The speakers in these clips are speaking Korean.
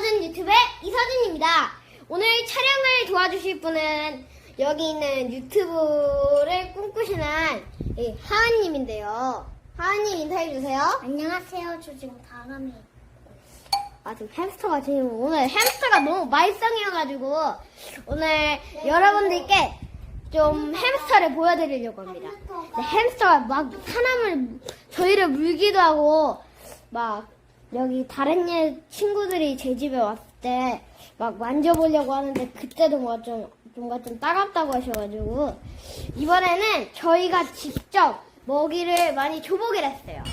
이서준 유튜브의 이서준입니다. 오늘 촬영을 도와주실 분은 여기 있는 유튜브를 꿈꾸시는 이 하은님인데요. 하은님 인사해주세요. 안녕하세요. 저 지금 다람이. 아, 지금 햄스터가 지금 오늘 햄스터가 너무 말썽이어가지고 오늘 여러분들께 좀 햄스터를 보여드리려고 합니다. 햄스터가 막 사람을 저희를 물기도 하고 막 여기 다른 예 친구들이 제 집에 왔을 때 막 만져보려고 하는데 그때도 뭔가 좀 뭔가 좀 따갑다고 하셔가지고 이번에는 저희가 직접 먹이를 많이 줘보기로 했어요.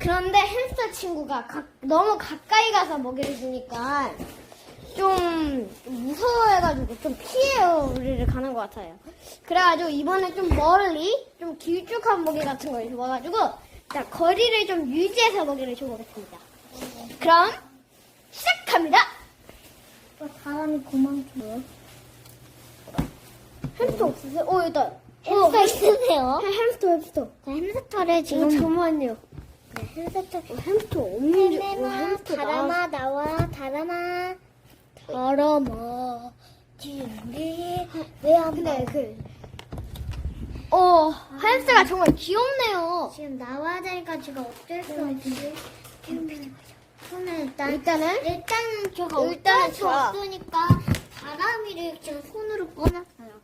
그런데 햄스터 친구가 가- 너무 가까이 가서 먹이를 주니까 좀 무서워해가지고 좀 피해요 우리를 가는 것 같아요. 그래가지고 이번에 좀 멀리 좀 길쭉한 먹이 같은 걸 줘가지고 자 거리를 좀 유지해서 먹이를 줘보겠습니다. 그럼 시작합니다. 고만 줘요. 햄스터 없으세요? 어 일단 햄스터 있으세요? 햄스터 햄스터. 자, 햄스터를 지금 지금 잠깐만요. 네, 햄스터. 어, 햄스터 없는 줄. 어, 햄스터 햄스터 나. 다람아 나와 다람아 다람아 지우리 왜안 근데 그. 어 햄스터가 정말 귀엽네요. 지금 나와야 되니까 제가 어쩔 수 없지. 저는 일단 일단은 일단은 제가 일단은 어쩔 수 좋아. 없으니까 다람이를 지금 손으로 꺼냈어요.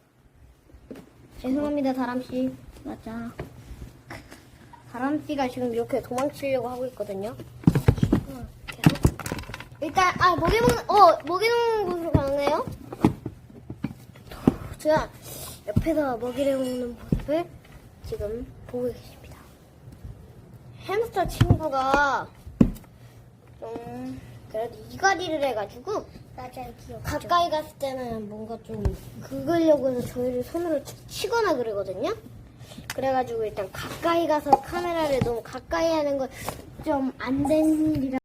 죄송합니다, 다람 씨. 맞아. 다람 씨가 지금 이렇게 도망치려고 하고 있거든요. 일단 아 먹이 먹는 어 먹이 먹는 곳으로 가네요. 제가 옆에서 먹이를 먹는 모습을 지금 보고 계십니다. 햄스터 친구가 좀 그래도 이가리를 해가지고 맞아요, 귀엽죠. 가까이 갔을 때는 뭔가 좀 긁으려고 해서 저희를 손으로 치- 치거나 그러거든요. 그래가지고 일단 가까이 가서 카메라를 너무 가까이 하는 건 좀 안된 일이라